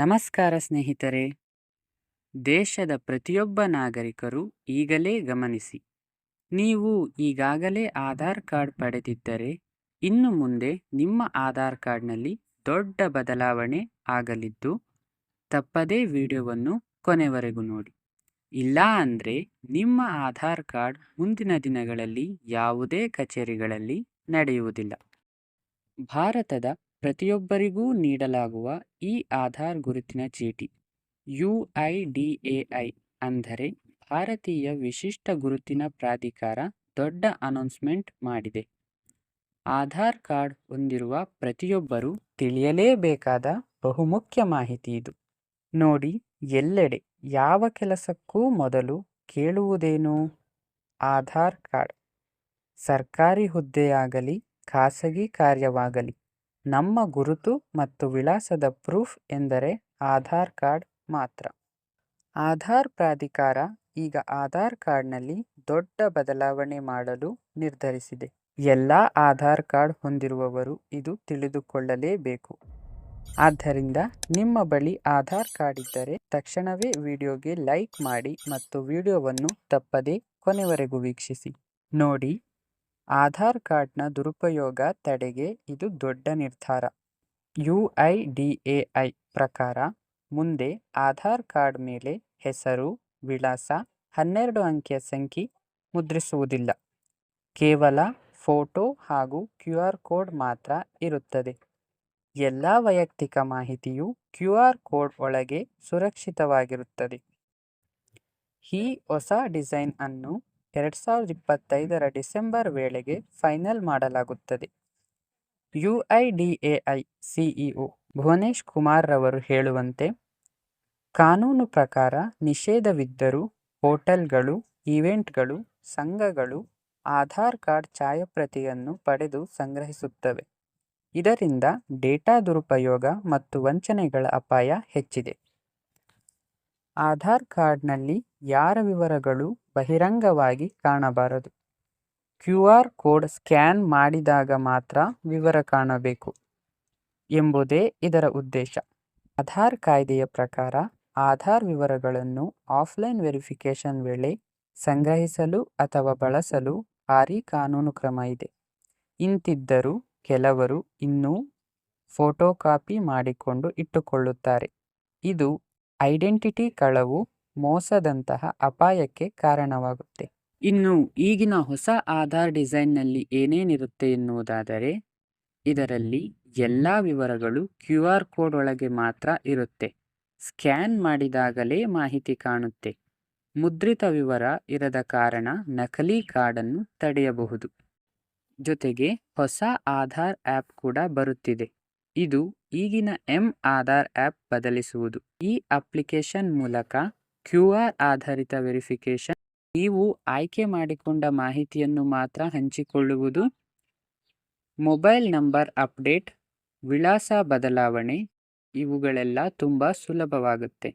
ನಮಸ್ಕಾರ ಸ್ನೇಹಿತರೆ. ದೇಶದ ಪ್ರತಿಯೊಬ್ಬ ನಾಗರಿಕರು ಈಗಲೇ ಗಮನಿಸಿ. ನೀವು ಈಗಾಗಲೇ ಆಧಾರ್ ಕಾರ್ಡ್ ಪಡೆದಿದ್ದರೆ, ಇನ್ನು ಮುಂದೆ ನಿಮ್ಮ ಆಧಾರ್ ಕಾರ್ಡ್ನಲ್ಲಿ ದೊಡ್ಡ ಬದಲಾವಣೆ ಆಗಲಿದ್ದು, ತಪ್ಪದೇ ವಿಡಿಯೋವನ್ನು ಕೊನೆವರೆಗೂ ನೋಡಿ. ಇಲ್ಲ ಅಂದರೆ ನಿಮ್ಮ ಆಧಾರ್ ಕಾರ್ಡ್ ಮುಂದಿನ ದಿನಗಳಲ್ಲಿ ಯಾವುದೇ ಕಚೇರಿಗಳಲ್ಲಿ ನಡೆಯುವುದಿಲ್ಲ. ಭಾರತದ ಪ್ರತಿಯೊಬ್ಬರಿಗೂ ನೀಡಲಾಗುವ ಈ ಆಧಾರ್ ಗುರುತಿನ ಚೀಟಿ, U I D A I ಅಂದರೆ ಭಾರತೀಯ ವಿಶಿಷ್ಟ ಗುರುತಿನ ಪ್ರಾಧಿಕಾರ ದೊಡ್ಡ ಅನೌನ್ಸ್ಮೆಂಟ್ ಮಾಡಿದೆ. ಆಧಾರ್ ಕಾರ್ಡ್ ಹೊಂದಿರುವ ಪ್ರತಿಯೊಬ್ಬರೂ ತಿಳಿಯಲೇಬೇಕಾದ ಬಹುಮುಖ್ಯ ಮಾಹಿತಿ ಇದು. ನೋಡಿ, ಎಲ್ಲೆಡೆ ಯಾವ ಕೆಲಸಕ್ಕೂ ಮೊದಲು ಕೇಳುವುದೇನು? ಆಧಾರ್ ಕಾರ್ಡ್. ಸರ್ಕಾರಿ ಹುದ್ದೆಯಾಗಲಿ, ಖಾಸಗಿ ಕಾರ್ಯವಾಗಲಿ. ನಮ್ಮ ಗುರುತು ಮತ್ತು ವಿಳಾಸದ ಪ್ರೂಫ್ ಎಂದರೆ ಆಧಾರ್ ಕಾರ್ಡ್ ಮಾತ್ರ. ಆಧಾರ್ ಪ್ರಾಧಿಕಾರ ಈಗ ಆಧಾರ್ ಕಾರ್ಡ್ನಲ್ಲಿ ದೊಡ್ಡ ಬದಲಾವಣೆ ಮಾಡಲು ನಿರ್ಧರಿಸಿದೆ. ಎಲ್ಲ ಆಧಾರ್ ಕಾರ್ಡ್ ಹೊಂದಿರುವವರು ಇದು ತಿಳಿದುಕೊಳ್ಳಲೇಬೇಕು. ಆದ್ದರಿಂದ ನಿಮ್ಮ ಬಳಿ ಆಧಾರ್ ಕಾರ್ಡ್ ಇದ್ದರೆ ತಕ್ಷಣವೇ ವಿಡಿಯೋಗೆ ಲೈಕ್ ಮಾಡಿ ಮತ್ತು ವಿಡಿಯೋವನ್ನು ತಪ್ಪದೇ ಕೊನೆವರೆಗೂ ವೀಕ್ಷಿಸಿ. ನೋಡಿ. ಆಧಾರ್ ಕಾರ್ಡ್ನ ದುರುಪಯೋಗ ತಡೆಗೆ ಇದು ದೊಡ್ಡ ನಿರ್ಧಾರ. U I D A I ಪ್ರಕಾರ ಮುಂದೆ ಆಧಾರ್ ಕಾರ್ಡ್ ಮೇಲೆ ಹೆಸರು, ವಿಳಾಸ, ಹನ್ನೆರಡು ಅಂಕಿಯ ಸಂಖ್ಯೆ ಮುದ್ರಿಸುವುದಿಲ್ಲ. ಕೇವಲ ಫೋಟೋ ಹಾಗೂ ಕ್ಯೂ ಆರ್ ಕೋಡ್ ಮಾತ್ರ ಇರುತ್ತದೆ. ಎಲ್ಲ ವೈಯಕ್ತಿಕ ಮಾಹಿತಿಯು ಕ್ಯೂ ಆರ್ ಕೋಡ್ ಒಳಗೆ ಸುರಕ್ಷಿತವಾಗಿರುತ್ತದೆ. ಈ ಹೊಸ ಡಿಸೈನ್ ಅನ್ನು ಎರಡು ಸಾವಿರದ ಇಪ್ಪತ್ತೈದರ ಡಿಸೆಂಬರ್ ವೇಳೆಗೆ ಫೈನಲ್ ಮಾಡಲಾಗುತ್ತದೆ. U I D A I CEO Bhuvanesh Kumar ರವರು ಹೇಳುವಂತೆ, ಕಾನೂನು ಪ್ರಕಾರ ನಿಷೇಧವಿದ್ದರೂ ಹೋಟೆಲ್ಗಳು, ಈವೆಂಟ್ಗಳು, ಸಂಘಗಳು ಆಧಾರ್ ಕಾರ್ಡ್ ಛಾಯಾಪ್ರತಿಯನ್ನು ಪಡೆದು ಸಂಗ್ರಹಿಸುತ್ತವೆ. ಇದರಿಂದ ಡೇಟಾ ದುರುಪಯೋಗ ಮತ್ತು ವಂಚನೆಗಳ ಅಪಾಯ ಹೆಚ್ಚಿದೆ. ಆಧಾರ್ ಕಾರ್ಡ್ನಲ್ಲಿ ಯಾರ ವಿವರಗಳು ಬಹಿರಂಗವಾಗಿ ಕಾಣಬಾರದು? ಕ್ಯೂ ಆರ್ ಕೋಡ್ ಸ್ಕ್ಯಾನ್ ಮಾಡಿದಾಗ ಮಾತ್ರ ವಿವರ ಕಾಣಬೇಕು ಎಂಬುದೇ ಇದರ ಉದ್ದೇಶ. ಆಧಾರ್ ಕಾಯ್ದೆಯ ಪ್ರಕಾರ ಆಧಾರ್ ವಿವರಗಳನ್ನು ಆಫ್ಲೈನ್ ವೆರಿಫಿಕೇಷನ್ ವೇಳೆ ಸಂಗ್ರಹಿಸಲು ಅಥವಾ ಬಳಸಲು ಭಾರೀ ಕಾನೂನು ಕ್ರಮ ಇದೆ. ಇಂತಿದ್ದರೂ ಕೆಲವರು ಇನ್ನೂ ಫೋಟೋಕಾಪಿ ಮಾಡಿಕೊಂಡು ಇಟ್ಟುಕೊಳ್ಳುತ್ತಾರೆ. ಇದು ಐಡೆಂಟಿಟಿ ಕಳವು ಮೋಸದಂತಹ ಅಪಾಯಕ್ಕೆ ಕಾರಣವಾಗುತ್ತೆ. ಇನ್ನು ಈಗಿನ ಹೊಸ ಆಧಾರ್ ಡಿಸೈನ್ನಲ್ಲಿ ಏನೇನಿರುತ್ತೆ ಎನ್ನುವುದಾದರೆ, ಇದರಲ್ಲಿ ಎಲ್ಲ ವಿವರಗಳು ಕ್ಯೂ ಆರ್ ಕೋಡ್ ಒಳಗೆ ಮಾತ್ರ ಇರುತ್ತೆ. ಸ್ಕ್ಯಾನ್ ಮಾಡಿದಾಗಲೇ ಮಾಹಿತಿ ಕಾಣುತ್ತೆ. ಮುದ್ರಿತ ವಿವರ ಇರದ ಕಾರಣ ನಕಲಿ ಕಾರ್ಡನ್ನು ತಡೆಯಬಹುದು. ಜೊತೆಗೆ ಹೊಸ ಆಧಾರ್ ಆ್ಯಪ್ ಕೂಡ ಬರುತ್ತಿದೆ. ಇದು ಈಗಿನ ಎಂ ಆಧಾರ್ ಆ್ಯಪ್ ಬದಲಿಸುವುದು. ಈ ಅಪ್ಲಿಕೇಶನ್ ಮೂಲಕ ಕ್ಯೂ ಆರ್ ಆಧಾರಿತ ವೆರಿಫಿಕೇಶನ್, ನೀವು ಆಯ್ಕೆ ಮಾಡಿಕೊಂಡ ಮಾಹಿತಿಯನ್ನು ಮಾತ್ರ ಹಂಚಿಕೊಳ್ಳುವುದು. ಮೊಬೈಲ್ ನಂಬರ್ ಅಪ್ಡೇಟ್, ವಿಳಾಸ ಬದಲಾವಣೆ, ಇವುಗಳೆಲ್ಲ ತುಂಬ ಸುಲಭವಾಗುತ್ತೆ.